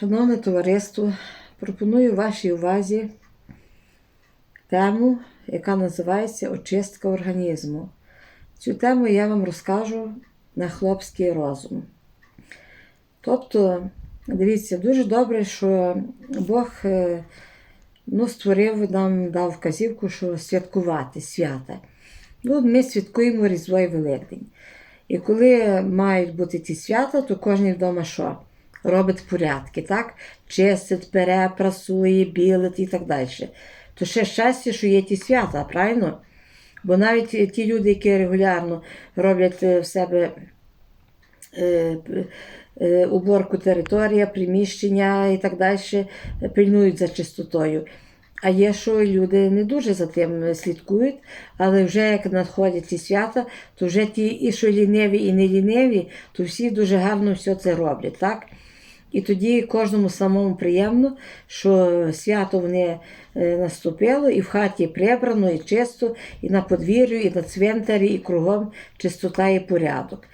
Шановне товариство, пропоную вашій увазі тему, яка називається очистка організму. Цю тему я вам розкажу на хлопський розум. Тобто, дивіться, дуже добре, що Бог е, ну, створив нам, дав вказівку, що святкувати свята. Ну, ми святкуємо Різдво і Великдень. І коли мають бути ті свята, то кожен вдома що? Робить порядки, так? Чистить, пере, прасує, білить і так далі. То ще щастя, що є ті свята, правильно? Бо навіть ті люди, які регулярно роблять е, в себе е, е, уборку території, приміщення і так далі, пильнують за чистотою. А є, що люди не дуже за тим слідкують, але вже як надходять ці свята, то вже ті, і що ліниві, і не ліниві, то всі дуже гарно все це роблять. так? І тоді кожному самому приємно, що свято вони е, наступило, і в хаті прибрано, і чисто, і на подвір'ю, і на цвинтарі, і кругом чистота і порядок.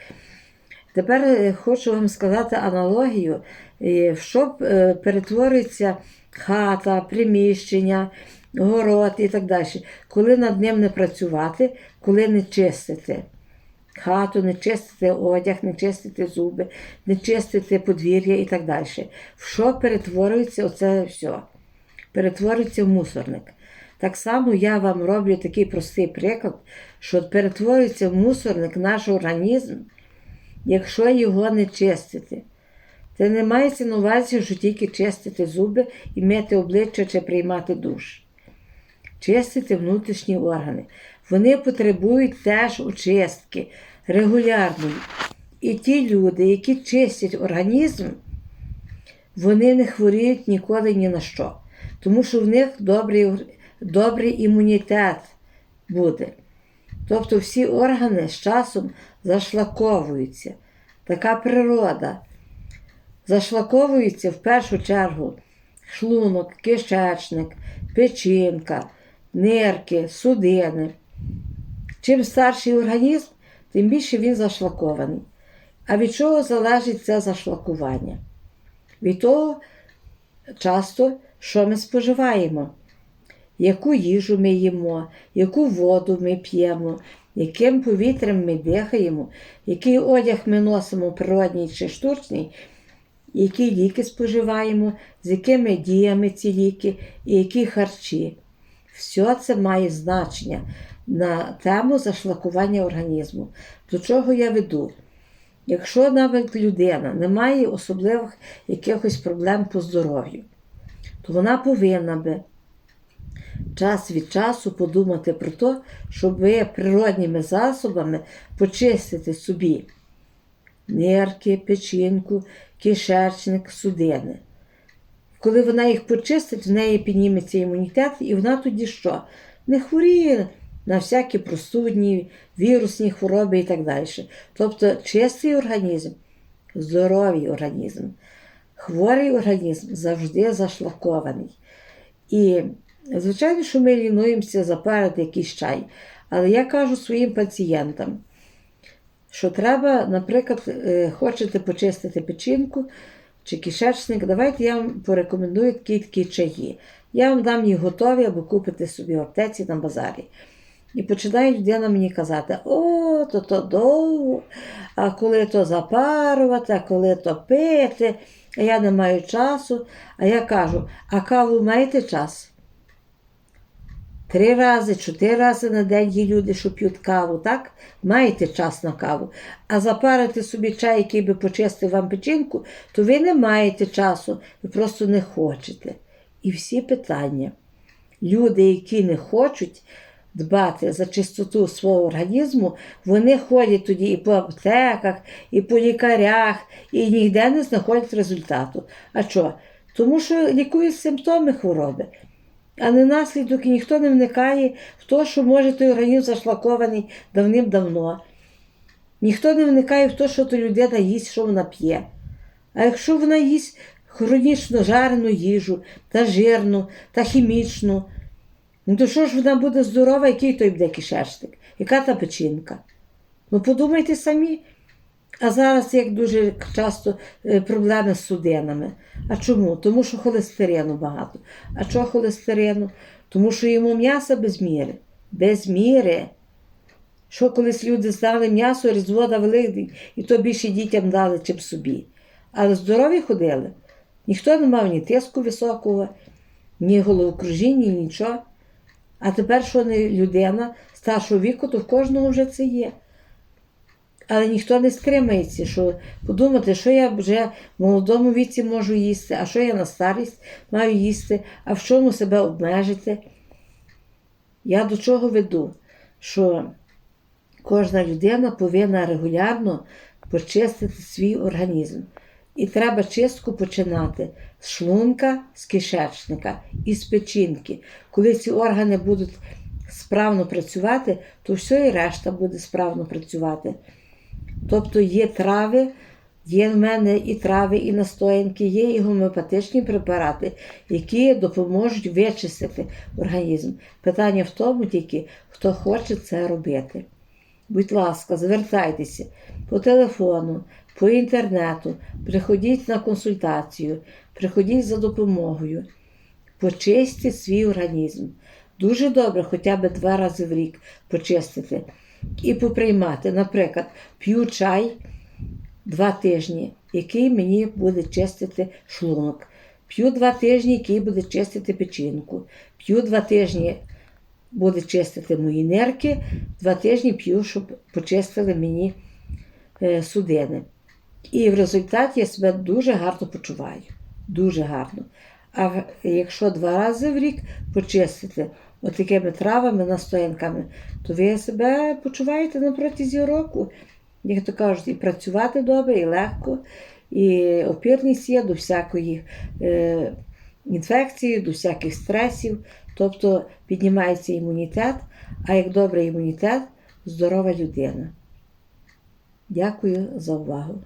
Тепер е, хочу вам сказати аналогію, в що е, перетворюється хата, приміщення, город і так далі. Коли над ним не працювати, коли не чистити. Хату, не чистити одяг, не чистити зуби, не чистити подвір'я і так далі. В що перетворюється оце все? Перетворюється в мусорник. Так само я вам роблю такий простий приклад, що перетворюється в мусорник наш організм, якщо його не чистити. Це не мається на увазі, що тільки чистити зуби і мити обличчя чи приймати душ. Чистити внутрішні органи. Вони потребують теж очистки регулярної. І ті люди, які чистять організм, вони не хворіють ніколи ні на що. Тому що в них добрий, добрий імунітет буде. Тобто всі органи з часом зашлаковуються. Така природа. Зашлаковується в першу чергу шлунок, кишечник, печінка, нирки, судини. Чим старший організм, тим більше він зашлакований. А від чого залежить це зашлакування? Від того, часто, що ми споживаємо, яку їжу ми їмо, яку воду ми п'ємо, яким повітрям ми дихаємо, який одяг ми носимо, природній чи штучний, які ліки споживаємо, з якими діями ці ліки і які харчі. Все це має значення на тему зашлакування організму. До чого я веду? Якщо навіть людина не має особливих якихось проблем по здоров'ю, то вона повинна би час від часу подумати про те, щоб природніми засобами почистити собі нирки, печінку, кишечник, судини. Коли вона їх почистить, в неї підніметься імунітет, і вона тоді що? Не хворіє на всякі простудні, вірусні хвороби і так далі. Тобто чистий організм, здоровий організм, хворий організм завжди зашлакований. І, звичайно, що ми лінуємося запарити якийсь чай. Але я кажу своїм пацієнтам, що треба, наприклад, е, хочете почистити печінку чи кишечник, давайте я вам порекомендую такі такі чаї. Я вам дам їх готові або купите собі в аптеці на базарі. І починає людина мені казати, о, то то довго, а коли то запарувати, а коли то пити, а я не маю часу. А я кажу, а каву маєте час? Три рази, чотири рази на день є люди, що п'ють каву, так? Маєте час на каву. А запарити собі чай, який би почистив вам печінку, то ви не маєте часу, ви просто не хочете. І всі питання. Люди, які не хочуть дбати за чистоту свого організму, вони ходять тоді і по аптеках, і по лікарях, і ніде не знаходять результату. А що? Тому що лікують симптоми хвороби. А не наслідок і ніхто не вникає в те, що може той організм зашлакований давним-давно. Ніхто не вникає в те, що то людина їсть, що вона п'є. А якщо вона їсть хронічно жарену їжу, та жирну, та хімічну, ну то що ж вона буде здорова, який той буде кишечник? Яка та печінка? Ну подумайте самі. А зараз як дуже часто е, проблеми з судинами. А чому? Тому що холестерину багато. А чого холестерину? Тому що йому м'ясо без міри. Без міри. Що колись люди здали м'ясо, різдво на Великдень, і то більше дітям дали, чим собі. Але здорові ходили. Ніхто не мав ні тиску високого, ні головокружіння, ні нічого. А тепер, що не людина старшого віку, то в кожного вже це є. Але ніхто не стримається, що подумати, що я вже в молодому віці можу їсти, а що я на старість маю їсти, а в чому себе обмежити. Я до чого веду? Що кожна людина повинна регулярно почистити свій організм. І треба чистку починати з шлунка, з кишечника і з печінки. Коли ці органи будуть справно працювати, то все і решта буде справно працювати. Тобто є трави, є в мене і трави, і настоянки, є і гомеопатичні препарати, які допоможуть вичистити організм. Питання в тому тільки, хто хоче це робити. Будь ласка, звертайтеся по телефону, по інтернету, приходіть на консультацію, приходіть за допомогою. Почистіть свій організм. Дуже добре хоча б два рази в рік почистити і поприймати. Наприклад, п'ю чай два тижні, який мені буде чистити шлунок. П'ю два тижні, який буде чистити печінку. П'ю два тижні, буде чистити мої нерки, два тижні п'ю, щоб почистили мені е, судини. І в результаті я себе дуже гарно почуваю. Дуже гарно. А якщо два рази в рік почистити отакими травами, настоянками, то ви себе почуваєте на протязі року. Як то кажуть, і працювати добре, і легко, і опірність є до всякої е, інфекції, до всяких стресів. Тобто піднімається імунітет, а як добрий імунітет, здорова людина. Дякую за увагу.